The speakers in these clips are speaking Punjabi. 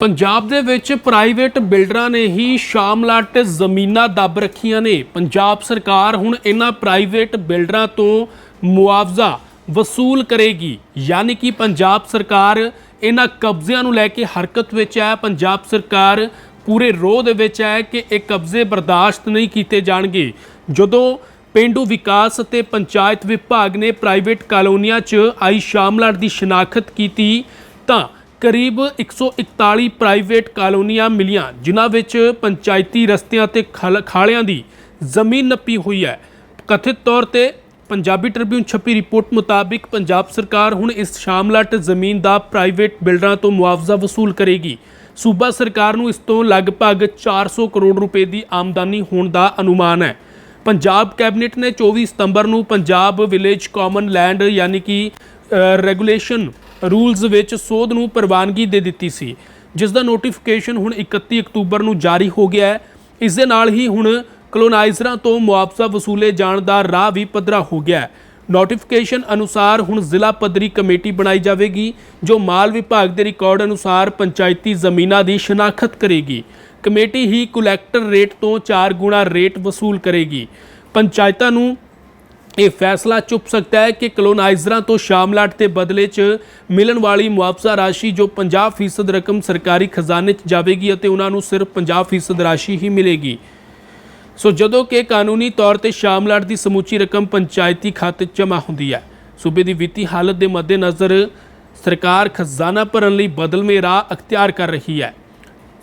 ਪੰਜਾਬ ਦੇ ਵਿੱਚ ਪ੍ਰਾਈਵੇਟ ਬਿਲਡਰਾਂ ਨੇ ਹੀ ਸ਼ਾਮਲਾਟ ਜ਼ਮੀਨਾਂ ਦੱਬ ਰੱਖੀਆਂ ਨੇ। ਪੰਜਾਬ ਸਰਕਾਰ ਹੁਣ ਇਹਨਾਂ ਪ੍ਰਾਈਵੇਟ ਬਿਲਡਰਾਂ ਤੋਂ ਮੁਆਵਜ਼ਾ ਵਸੂਲ ਕਰੇਗੀ। ਯਾਨੀ ਕਿ ਪੰਜਾਬ ਸਰਕਾਰ ਇਹਨਾਂ ਕਬਜ਼ਿਆਂ ਨੂੰ ਲੈ ਕੇ ਹਰਕਤ ਵਿੱਚ ਹੈ। ਪੰਜਾਬ ਸਰਕਾਰ ਪੂਰੇ ਰੋਹ ਦੇ ਵਿੱਚ ਹੈ ਕਿ ਇਹ ਕਬਜ਼ੇ ਬਰਦਾਸ਼ਤ ਨਹੀਂ ਕੀਤੇ ਜਾਣਗੇ। ਜਦੋਂ ਪਿੰਡੂ ਵਿਕਾਸ ਅਤੇ ਪੰਚਾਇਤ ਵਿਭਾਗ ਨੇ ਪ੍ਰਾਈਵੇਟ ਕਾਲੋਨੀਆਂ 'ਚ ਆਈ ਸ਼ਾਮਲਾਟ ਦੀ ਸ਼ਨਾਖਤ ਕੀਤੀ ਤਾਂ ਕਰੀਬ 141 ਪ੍ਰਾਈਵੇਟ ਕਾਲੋਨੀਆਂ ਮਿਲੀਆਂ, ਜਿਨ੍ਹਾਂ ਵਿੱਚ ਪੰਚਾਇਤੀ ਰਸਤਿਆਂ ਤੇ ਖਲ- ਖਾਲਿਆਂ ਦੀ ਜ਼ਮੀਨ ਨੱਪੀ ਹੋਈ ਹੈ। ਕਥਿਤ ਤੌਰ ਤੇ ਪੰਜਾਬੀ ਟ੍ਰਿਬਿਊਨ ਛਪੀ ਰਿਪੋਰਟ ਮੁਤਾਬਿਕ ਪੰਜਾਬ ਸਰਕਾਰ ਹੁਣ ਇਸ ਸ਼ਾਮਲਾਟ ਜ਼ਮੀਨ ਦਾ ਪ੍ਰਾਈਵੇਟ ਬਿਲਡਰਾਂ ਤੋਂ ਮੁਆਵਜ਼ਾ ਵਸੂਲ ਕਰੇਗੀ। ਸੂਬਾ ਸਰਕਾਰ ਨੂੰ ਇਸ ਤੋਂ ਲਗਭਗ 400 ਕਰੋੜ ਰੁਪਏ ਦੀ ਆਮਦਨੀ ਹੋਣ ਦਾ ਅਨੁਮਾਨ ਹੈ। ਪੰਜਾਬ ਕੈਬਨਿਟ ਨੇ 24 ਸਤੰਬਰ ਨੂੰ ਪੰਜਾਬ ਵਿਲੇਜ ਕਾਮਨ ਲੈਂਡ ਯਾਨੀ ਕਿ ਰੈਗੂਲੇਸ਼ਨ ਰੂਲਸ ਵਿੱਚ ਸੋਧ ਨੂੰ ਪ੍ਰਵਾਨਗੀ ਦੇ ਦਿੱਤੀ ਸੀ ਜਿਸ ਦਾ ਨੋਟੀਫਿਕੇਸ਼ਨ ਹੁਣ 31 ਅਕਤੂਬਰ ਨੂੰ ਜਾਰੀ ਹੋ ਗਿਆ ਹੈ। ਇਸ ਦੇ ਨਾਲ ਹੀ ਹੁਣ ਕਲੋਨਾਈਜ਼ਰਾਂ ਤੋਂ ਮੁਆਵਜ਼ਾ ਵਸੂਲੇ ਜਾਣ ਦਾ ਰਾਹ ਵੀ ਪੱਧਰਾ ਹੋ ਗਿਆ ਹੈ। ਨੋਟੀਫਿਕੇਸ਼ਨ ਅਨੁਸਾਰ ਹੁਣ ਜ਼ਿਲ੍ਹਾ ਪੱਧਰੀ ਕਮੇਟੀ ਬਣਾਈ ਜਾਵੇਗੀ, ਜੋ ਮਾਲ ਵਿਭਾਗ ਦੇ ਰਿਕਾਰਡ ਅਨੁਸਾਰ ਪੰਚਾਇਤੀ ਜ਼ਮੀਨਾਂ ਦੀ ਸ਼ਨਾਖਤ ਕਰੇਗੀ। ਕਮੇਟੀ ਹੀ ਕੁਲੈਕਟਰ ਰੇਟ ਤੋਂ 4 ਗੁਣਾ ਰੇਟ ਵਸੂਲ ਕਰੇਗੀ। ਪੰਚਾਇਤਾਂ ਨੂੰ ਇਹ ਫੈਸਲਾ ਚੁੱਪ ਸਕਦਾ ਹੈ ਕਿ ਕਲੋਨਾਈਜ਼ਰਾਂ ਤੋਂ ਸ਼ਾਮਲਾਟ ਦੇ ਬਦਲੇ 'ਚ ਮਿਲਣ ਵਾਲੀ ਮੁਆਵਜ਼ਾ ਰਾਸ਼ੀ ਜੋ 50% ਰਕਮ ਸਰਕਾਰੀ ਖਜ਼ਾਨੇ 'ਚ ਜਾਵੇਗੀ ਅਤੇ ਉਹਨਾਂ ਨੂੰ ਸਿਰਫ 50% ਰਾਸ਼ੀ ਹੀ ਮਿਲੇਗੀ। ਸੋ ਜਦੋਂ ਕਿ ਕਾਨੂੰਨੀ ਤੌਰ ਤੇ ਸ਼ਾਮਲਾਟ ਦੀ ਸਮੁੱਚੀ ਰਕਮ ਪੰਚਾਇਤੀ ਖਾਤੇ 'ਚ ਜਮ੍ਹਾਂ ਹੁੰਦੀ ਹੈ, ਸੂਬੇ ਦੀ ਵਿੱਤੀ ਹਾਲਤ ਦੇ ਮੱਦੇਨਜ਼ਰ ਸਰਕਾਰ ਖਜ਼ਾਨਾ ਭਰਨ ਲਈ ਬਦਲਵੇਂ ਰਾਹ ਅਖਤਿਆਰ ਕਰ ਰਹੀ ਹੈ।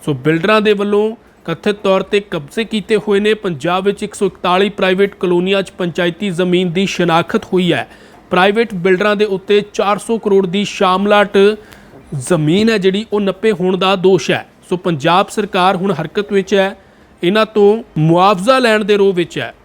ਸੋ ਬਿਲਡਰਾਂ ਦੇ ਵੱਲੋਂ ਕਥਿਤ ਤੌਰ ਤੇ ਕਬਜ਼ੇ ਕੀਤੇ ਹੋਏ ਨੇ। ਪੰਜਾਬ ਵਿੱਚ 141 ਪ੍ਰਾਈਵੇਟ ਕਲੋਨੀਆਂ 'ਚ ਪੰਚਾਇਤੀ ਜ਼ਮੀਨ ਦੀ ਸ਼ਨਾਖਤ ਹੋਈ ਹੈ। ਪ੍ਰਾਈਵੇਟ ਬਿਲਡਰਾਂ ਦੇ ਉੱਤੇ 400 ਕਰੋੜ ਦੀ ਸ਼ਾਮਲਾਟ ਜ਼ਮੀਨ ਹੈ, ਜਿਹੜੀ ਉਹ ਨੱਪੇ ਹੋਣ ਦਾ ਦੋਸ਼ ਹੈ। ਸੋ ਪੰਜਾਬ ਸਰਕਾਰ ਹੁਣ ਹਰਕਤ ਵਿੱਚ ਹੈ। ਇਹਨਾਂ ਤੋਂ ਮੁਆਵਜ਼ਾ ਲੈਣ ਦੇ ਰੋਹ ਵਿੱਚ ਹੈ।